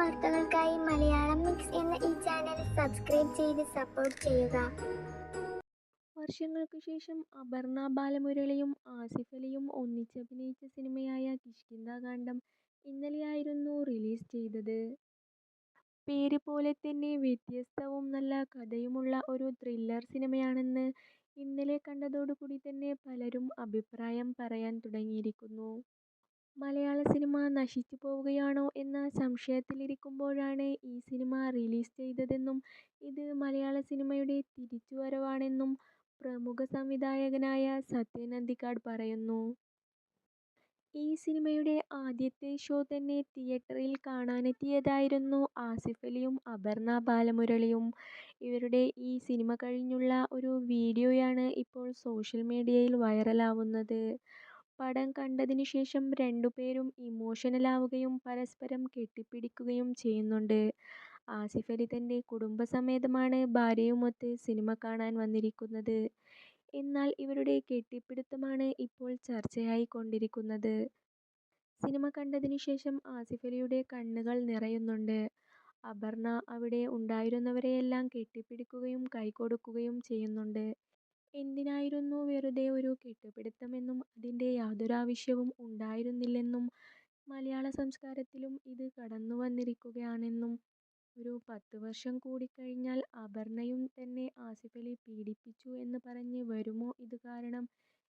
വാർത്തകൾക്കായി മലയാളം മിക്സ് എന്ന ഈ ചാനൽ സബ്സ്ക്രൈബ് ചെയ്ത് സപ്പോർട്ട് ചെയ്യുക വർഷങ്ങൾക്കു ശേഷം അപർണ ബാലമുരളിയും ആസിഫ് അലിയും ഒന്നിച്ചഭിനയിച്ച സിനിമയായ കിഷ്കിന്ധാകാണ്ഡം ഇന്നലെയായിരുന്നു റിലീസ് ചെയ്തത്. പേര് പോലെ തന്നെ വ്യത്യസ്തവും നല്ല കഥയുമുള്ള ഒരു ത്രില്ലർ സിനിമയാണെന്ന് ഇന്നലെ കണ്ടതോടുകൂടി തന്നെ പലരും അഭിപ്രായം പറയാൻ തുടങ്ങിയിരിക്കുന്നു. മലയാള സിനിമ നശിച്ചു പോവുകയാണോ എന്ന സംശയത്തിലിരിക്കുമ്പോഴാണ് ഈ സിനിമ റിലീസ് ചെയ്തതെന്നും ഇത് മലയാള സിനിമയുടെ തിരിച്ചുവരവാണെന്നും പ്രമുഖ സംവിധായകനായ സത്യൻ അന്തിക്കാട് പറയുന്നു. ഈ സിനിമയുടെ ആദ്യത്തെ ഷോ തന്നെ തിയേറ്ററിൽ കാണാനെത്തിയതായിരുന്നു ആസിഫ് അലിയും അപർണ ബാലമുരളിയും. ഇവരുടെ ഈ സിനിമ കഴിഞ്ഞുള്ള ഒരു വീഡിയോയാണ് ഇപ്പോൾ സോഷ്യൽ മീഡിയയിൽ വൈറലാവുന്നത്. പടം കണ്ടതിന് ശേഷം രണ്ടുപേരും ഇമോഷണലാവുകയും പരസ്പരം കെട്ടിപ്പിടിക്കുകയും ചെയ്യുന്നുണ്ട്. ആസിഫ് അലി തന്റെ കുടുംബസമേതമാണ് ഭാര്യയുമൊത്ത് സിനിമ കാണാൻ വന്നിരിക്കുന്നത്. എന്നാൽ ഇവരുടെ കെട്ടിപ്പിടുത്തമാണ് ഇപ്പോൾ ചർച്ചയായി കൊണ്ടിരിക്കുന്നത് സിനിമ കണ്ടതിന് ശേഷം ആസിഫ് അലിയുടെ കണ്ണുകൾ നിറയുന്നുണ്ട്. അപർണ അവിടെ ഉണ്ടായിരുന്നവരെയെല്ലാം കെട്ടിപ്പിടിക്കുകയും കൈകൊടുക്കുകയും ചെയ്യുന്നുണ്ട്. എന്തിനായിരുന്നു വെറുതെ ഒരു കെട്ടുപിടുത്തമെന്നും അതിന്റെ യാതൊരാവശ്യവും ഉണ്ടായിരുന്നില്ലെന്നും മലയാള സംസ്കാരത്തിലും ഇത് കടന്നു വന്നിരിക്കുകയാണെന്നും ഒരു പത്തുവർഷം കൂടി കഴിഞ്ഞാൽ അപർണയും തന്നെ ആസിഫലി പീഡിപ്പിച്ചു എന്ന് പറഞ്ഞ് വരുമോ ഇത് കാരണം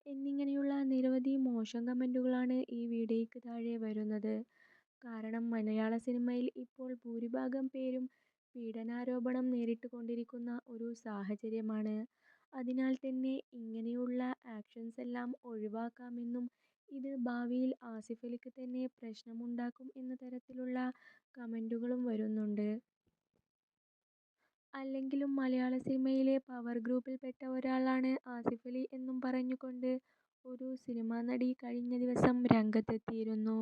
എന്നിങ്ങനെയുള്ള നിരവധി മോശം കമന്റുകളാണ് ഈ വീഡിയോയ്ക്ക് താഴെ വരുന്നത്. കാരണം മലയാള സിനിമയിൽ ഇപ്പോൾ ഭൂരിഭാഗം പേരും പീഡനാരോപണം നേരിട്ടുകൊണ്ടിരിക്കുന്ന ഒരു സാഹചര്യമാണ്. അതിനാൽ തന്നെ ഇങ്ങനെയുള്ള ആക്ഷൻസെല്ലാം ഒഴിവാക്കാമെന്നും ഇത് ഭാവിയിൽ ആസിഫ് അലിക്ക് തന്നെ പ്രശ്നമുണ്ടാക്കും എന്ന തരത്തിലുള്ള കമന്റുകളും വരുന്നുണ്ട്. അല്ലെങ്കിലും മലയാള സിനിമയിലെ പവർ ഗ്രൂപ്പിൽപ്പെട്ട ഒരാളാണ് ആസിഫ് അലി എന്നും പറഞ്ഞുകൊണ്ട് ഒരു സിനിമാ നടി കഴിഞ്ഞ ദിവസം രംഗത്തെത്തിയിരുന്നു.